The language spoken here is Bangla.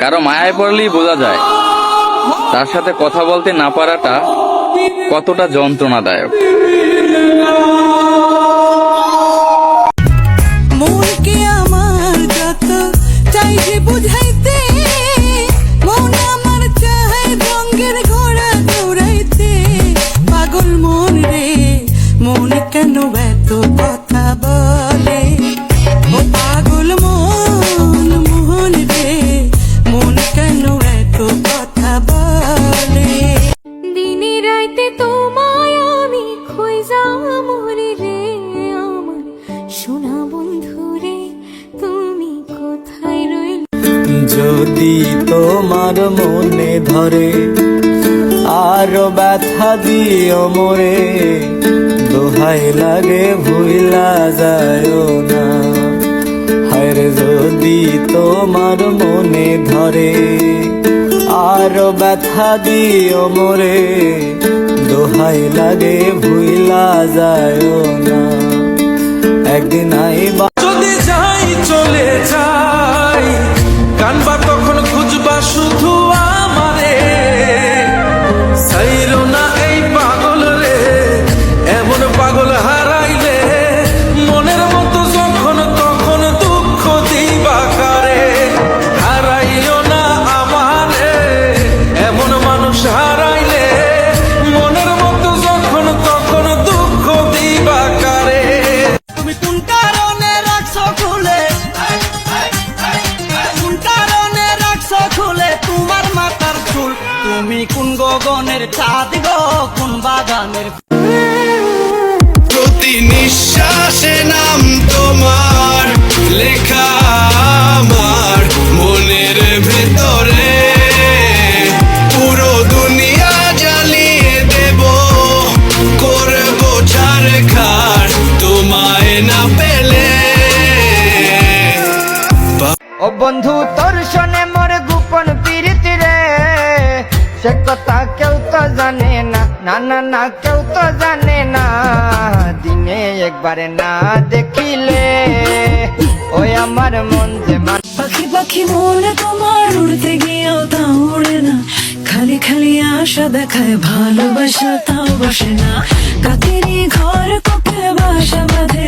কারও মায়ায় পড়লেই বোঝা যায়। তার সাথে কথা বলতে না পারাটা কতটা যন্ত্রণাদায়ক। বুঝাইতে মন আমার চায় রঙের ঘোড়া দৌড়াইতে। পাগল মন রে মন কেন এত যদি তোমার মনে ধরে আরও ব্যথা দিও মোরে, দোহাই লাগে ভুইলা যায় না। হায়রে যদি তোমার মনে ধরে আরও ব্যথা দিও মোরে, দোহাই লাগে ভুইলা যায় না। একদিন আইবা গগনের চাঁদ গো কোন বাগানের প্রতি নিঃশ্বাসে নাম তোমার লেখা আমার মনের ভেতরে। পুরো দুনিয়া জ্বালিয়ে দেব করব ছাড় খার তোমায় না পেলে। ও বন্ধু তোর শোনে মোর সে কথা কেউ তো জানে না না না না, কেউ তো জানে না। দিনে একবারে না দেখিলে, ওই আমার মন যে পাখি পাখি মনে তোমার উড়তে গিয়েও তা উড়ে না। খালি খালি আশা দেখায়, ভালোবাসা তাও বসে না। কাকেরই ঘর কোকে বাসা বাঁধে